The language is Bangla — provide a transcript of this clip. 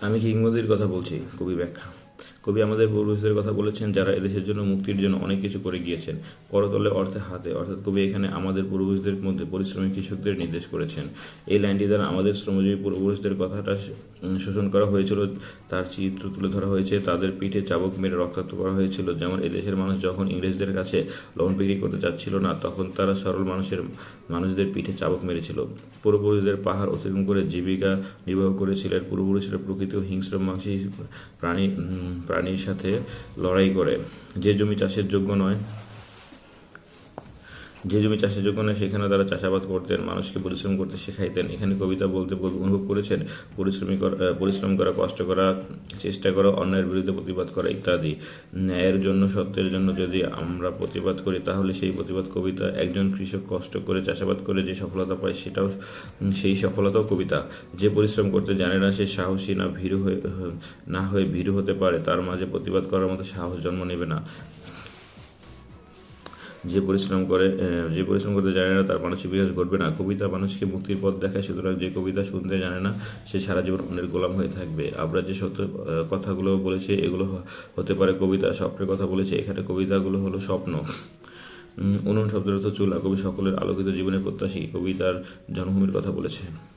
আমি কি ইংরেজির কথা বলছি কবি ব্যাখ্যা? কবি আমাদের পূর্বপুরুষদের কথা বলেছেন, যারা এদেশের জন্য মুক্তির জন্য অনেক কিছু করে গিয়েছেন। করতলে অর্থে হাতে, অর্থাৎ কবি এখানে আমাদের পূর্বপুরুষদের মধ্যে পরিশ্রমী কৃষকদের নির্দেশ করেছেন। এই লাইনটি দ্বারা আমাদের শ্রমজীবী পূর্বপুরুষদের কথাটা শোষণ করা হয়েছিল, তার চিত্র তুলে ধরা হয়েছে, তাদের পিঠে চাবুক মেরে রক্তাক্ত করা হয়েছিল। যেমন এদেশের মানুষ যখন ইংরেজদের কাছে লোন বিক্রি করতে চাচ্ছিল না, তখন তারা সরল মানুষের, মানুষদের পিঠে চাবুক মেরেছিল। পূর্বপুরুষদের পাহাড় অতিক্রম করে জীবিকা নির্বাহ করেছিলেন। পূর্বপুরুষেরা প্রকৃতি হিংস্র মাংসী প্রাণী প্রাণীর সাথে লড়াই করে। যে জমি চাষের যোগ্য নয় যে জমি চাষের যোগ্য নয় সেখানে তারা চাষাবাদ করতেন, মানুষকে পরিশ্রম করতে শেখাইতেন। এখানে কবিতা বলতে কবি অনুভব করেছেন, পরিশ্রমী পরিশ্রম করা, কষ্ট করা, চেষ্টা করা, অন্যায়ের বিরুদ্ধে প্রতিবাদ করা ইত্যাদি। ন্যায়ের জন্য, সত্যের জন্য যদি আমরা প্রতিবাদ করি, তাহলে সেই প্রতিবাদ কবিতা একজন কৃষক কষ্ট করে চাষাবাদ করে যে সফলতা পায়, সেটাও, সেই সফলতাও কবিতা। যে পরিশ্রম করতে জানে না, সে সাহসী না, ভীরু হয়ে, না হয়ে ভীরু হতে পারে, তার মাঝে প্রতিবাদ করার মতো সাহস জন্ম নেবে না। যে পরিশ্রম করে যে পরিশ্রম করতে জানে না, তার মানসিক বিকাশ ঘটবে না। কবিতা মানুষকে মুক্তির পথ দেখায়, সুতরাং যে কবিতা শুনতে জানে না, সে সারা জীবন অন্যের গোলাম হয়ে থাকবে। আমরা যে সত্য কথাগুলো বলেছি, এগুলো হতে পারে কবিতা, স্বপ্নের কথা বলেছে, এখানে কবিতাগুলো হলো স্বপ্ন। উনুন শব্দের অর্থ চুলা। কবি সকলের আলোকিত জীবনের প্রত্যাশী। কবিতার জন্মভূমির কথা বলেছে।